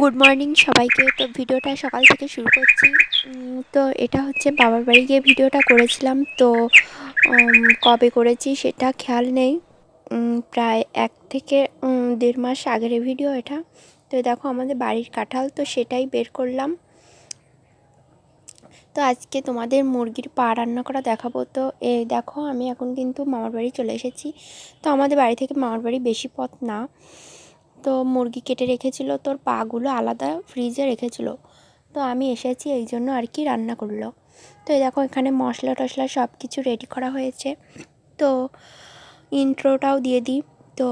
Good morning সবাইকে। তো ভিডিওটা সকাল থেকে শুরু করছি। তো এটা হচ্ছে বাবার বাড়ি গিয়ে ভিডিওটা করেছিলাম। তো কবে করেছি সেটা খেয়াল নেই। প্রায় এক থেকে দেড় মাস আগের ভিডিও এটা। তো দেখো আমাদের বাড়ির কাঁঠাল, তো সেটাই বের করলাম। তো আজকে তোমাদের মুরগির পা রান্না করা দেখাবো। তো এই দেখো আমি এখন কিন্তু মামার বাড়ি চলে এসেছি। তো আমাদের বাড়ি থেকে মামার বাড়ি বেশি পথ না। তো মুরগি কেটে রেখেছিল, তোর পাগুলো আলাদা ফ্রিজে রেখেছিল। তো আমি এসেছি, এই জন্য আর কি রান্না করল। তো এই দেখো, এখানে মশলা টশলা সব কিছু রেডি করা হয়েছে। তো ইন্ট্রোটাও দিয়ে দিই। তো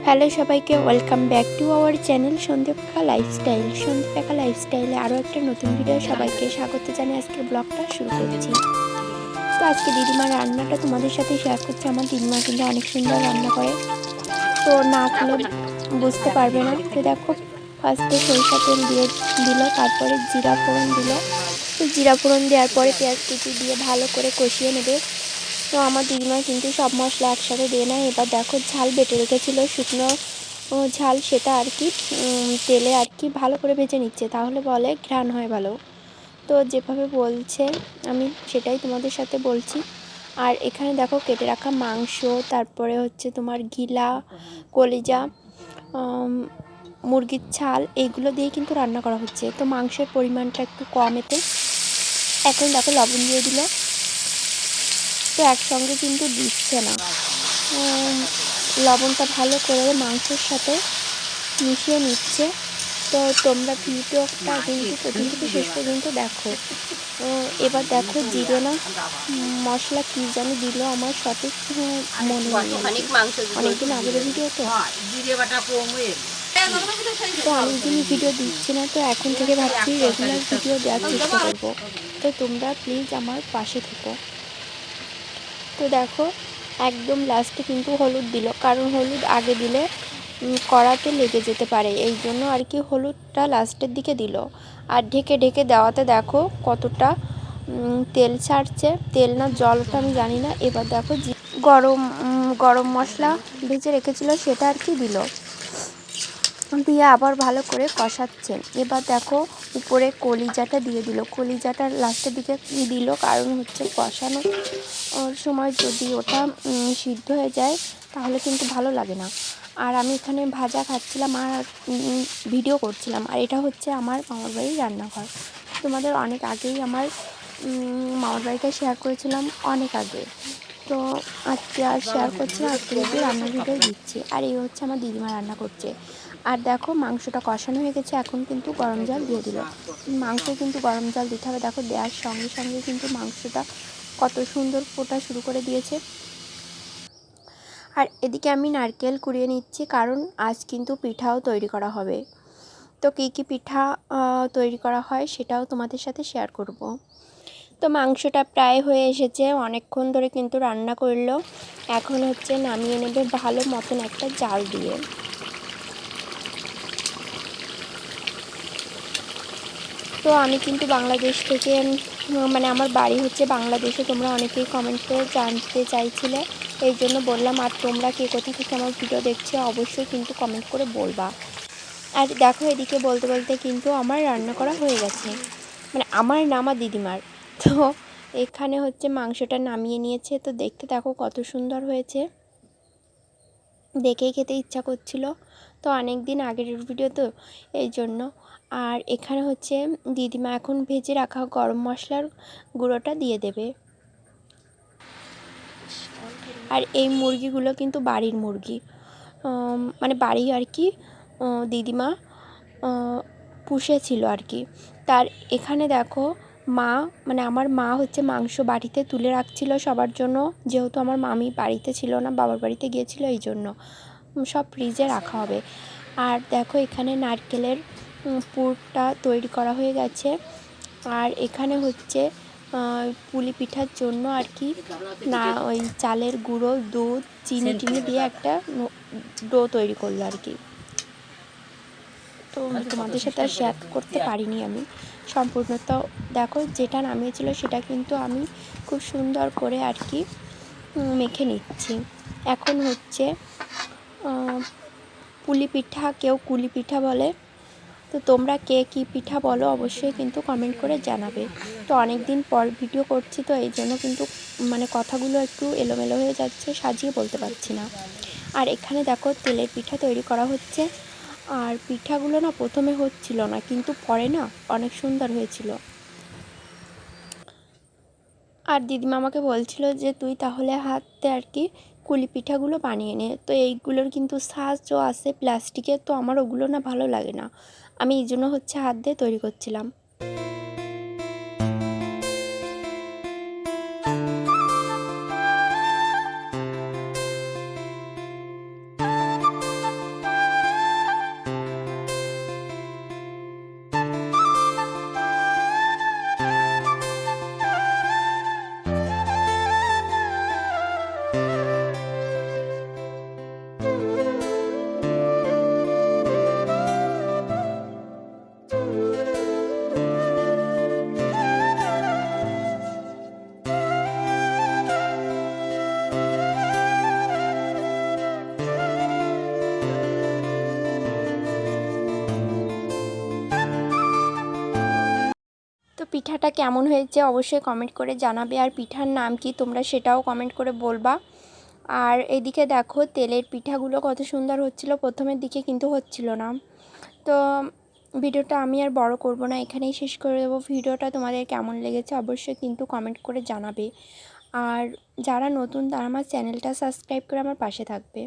হ্যালো সবাইকে welcome back to our channel সন্ধ্যেপেখা lifestyle সন্ধ্যেপেখা লাইফস্টাইলে আরও একটা নতুন ভিডিও সবাইকে স্বাগত জানিয়ে আজকের ব্লগটা শুরু করছি। তো আজকে দিদিমার রান্নাটা তোমাদের সাথে শেয়ার করছি। আমার দিদিমা কিন্তু অনেক সুন্দর রান্না করে। তো না খেলে বুঝতে পারবে না। তো দেখো ফার্স্টে সরিষা তেল দিয়ে দিল, তারপরে জিরা ফোড়ন দিল। তো জিরা ফোড়ন দেওয়ার পরে পেঁয়াজ কুচি দিয়ে ভালো করে কষিয়ে নেবে। তো আমার দিদিমা কিন্তু সব মশলা একসাথে দিয়ে নেয় এবার দেখো, ঝাল বেটে রেখেছিল শুকনো ঝাল সেটা আর কি তেলে আর কি ভালো করে ভেজে নিচ্ছে, তাহলে বলে ঘ্রাণ হয় ভালো। তো যেভাবে বলছে, আমি সেটাই তোমাদের সাথে বলছি। আর এখানে দেখো কেটে রাখা মাংস, তারপরে হচ্ছে তোমার গিলা, কলিজা মুরগির ছাল এইগুলো দিয়ে কিন্তু রান্না করা হচ্ছে। তো মাংসের পরিমাণটা একটু কম এতে। এখন দেখো লবণ দিয়ে দিল। তো একসঙ্গে কিন্তু দিচ্ছে না। লবণটা ভালো করে মাংসের সাথে মিশিয়ে নিচ্ছে। তো তোমরা ভিডিওটা কিন্তু প্রথম থেকে শেষ পর্যন্ত দেখো। এবার দেখো জিরে না মশলা কী জানি দিল আমার সঠিক মনে। অনেক মাংস দিতে অনেকদিন আগের ভিডিও তো। বাটা কম তো অনেকদিন ভিডিও দিচ্ছি না তো এখন থেকে ভাবছি রেগুলার ভিডিও দেওয়ার চেষ্টা করব। তো তোমরা প্লিজ আমার পাশে থেকো। তো দেখো একদম লাস্টে কিন্তু হলুদ দিল। কারণ হলুদ আগে দিলে কড়াতে লেগে যেতে পারে। এই জন্য আর কি হলুদটা লাস্টের দিকে দিল। আর ঢেকে ঢেকে দেওয়াতে দেখো কতটা তেল ছাড়ছে। তেল না জলটা আমি জানি না। এবার দেখো গরম গরম মশলা ভেজে রেখেছিল সেটা আর কি দিল। দিয়ে আবার ভালো করে কষাচ্ছে। এবার দেখো উপরে কলিজাটা দিয়ে দিল। কলিজাটা লাস্টের দিকে দিল কারণ হচ্ছে কষানো ওর সময় যদি ওটা সিদ্ধ হয়ে যায় তাহলে কিন্তু ভালো লাগে না। আর আমি এখানে ভাজা খাচ্ছিলাম আর ভিডিও করছিলাম। আর এটা হচ্ছে আমার মামার বাড়ির রান্নাঘর। তোমাদের অনেক আগেই আমার মামার বাড়িটা শেয়ার করেছিলাম অনেক আগে। তো আজকে আর শেয়ার করছি আজকে যদি রান্নার ভিডিও দিচ্ছি। আর এই হচ্ছে আমার দিদিমা রান্না করছে। আর দেখো মাংসটা কষানো হয়ে গেছে, এখন কিন্তু গরম জল দিয়ে দিল। মাংস কিন্তু গরম জল দিতে হবে। দেখো দেওয়ার সঙ্গে সঙ্গে কিন্তু মাংসটা কত সুন্দর ফোটা শুরু করে দিয়েছে। আর এদিকে আমি নারকেল কুড়িয়ে নিচ্ছি, কারণ আজ কিন্তু পিঠাও তৈরি করা হবে। তো কী কী পিঠা তৈরি করা হয় সেটাও তোমাদের সাথে শেয়ার করব। তো মাংসটা প্রায় হয়ে এসেছে, অনেকক্ষণ ধরে কিন্তু রান্না করল। এখন হচ্ছে নামিয়ে নেবে ভালো মতন একটা জাল দিয়ে। তো আমি কিন্তু বাংলাদেশ থেকে মানে আমার বাড়ি হচ্ছে বাংলাদেশে, তোমরা অনেকেই কমেন্ট করে জানতে চাইছিলে। এই জন্য বললাম, আর তোমরা কে কোথা থেকে আমার ভিডিও দেখছ অবশ্যই কিন্তু কমেন্ট করে বলবা। আর দেখো এদিকে বলতে বলতে কিন্তু আমার রান্না করা হয়ে গেছে। মানে আমার না, আমার দিদিমার। তো এখানে হচ্ছে মাংসটা নামিয়ে নিয়েছে। তো দেখতে দেখো কত সুন্দর হয়েছে। দেখেই খেতে ইচ্ছা করছিল। তো অনেক দিন আগের ভিডিও তো এই জন্য। আর এখানে হচ্ছে দিদিমা এখন ভেজে রাখা গরম মশলার গুঁড়োটা দিয়ে দেবে। আর এই মুরগিগুলো কিন্তু বাড়ির মুরগি। মানে বাড়ি আর কি দিদিমা পুষেছিল আর কি। তার এখানে দেখো মা মানে আমার মা হচ্ছে মাংস বাড়িতে তুলে রাখছিল সবার জন্য, যেহেতু আমার মামি বাড়িতে ছিল না, বাবার বাড়িতে গিয়েছিল এই জন্য। সব ফ্রিজে রাখা হবে। আর দেখো এখানে নারকেলের পুরটা তৈরি করা হয়ে গেছে। আর এখানে হচ্ছে পুলি পিঠার জন্য আর কি না ওই চালের গুঁড়ো দুধ চিনি টিনি দিয়ে একটা ডো তৈরি করল আর কি। তো তোমাদের সাথে আর শেয়ার করতে পারিনি আমি। সম্পূর্ণ তো দেখো যেটা নামিয়েছিল সেটা কিন্তু আমি খুব সুন্দর করে আর কি মেখে নিচ্ছি। এখন হচ্ছে পুলি পিঠা কেউ কুলি পিঠা বলে তো তোমরা কে কী পিঠা বলো অবশ্যই কিন্তু কমেন্ট করে জানাবে। তো অনেক দিন পর ভিডিও করছি তো এই জন্য কিন্তু মানে কথাগুলো একটু এলোমেলো হয়ে যাচ্ছে, সাজিয়ে বলতে পারছি না। আর এখানে দেখো তেলের পিঠা তৈরি করা হচ্ছে। আর পিঠাগুলো না প্রথমে হচ্ছিল না, কিন্তু পরে না অনেক সুন্দর হয়েছিল। আর দিদিমা আমাকে বলছিল যে, তুই তাহলে হাতে আর কি কুলি পিঠাগুলো বানিয়ে নে। তো এইগুলোর কিন্তু সাজও আছে প্লাস্টিকের, তো আমার ওগুলো না ভালো লাগে না। আমি এই জন্য হচ্ছে হাত দিয়ে তৈরি করছিলাম। পিঠাটা কেমন হয়েছে অবশ্যই কমেন্ট করে জানাবে। আর পিঠার নাম কি তোমরা সেটাও কমেন্ট করে বলবা। আর এদিকে দেখো, তেলের পিঠাগুলো কত সুন্দর হচ্ছিল। প্রথমের দিকে কিন্তু হচ্ছিল না। তো ভিডিওটা আমি আর বড় করব না, এখানেই শেষ করে দেবো। ভিডিওটা তোমাদের কেমন লেগেছে অবশ্যই কিন্তু কমেন্ট করে জানাবে। আর যারা নতুন, তারা আমার চ্যানেলটা সাবস্ক্রাইব করে আমার পাশে থাকবে।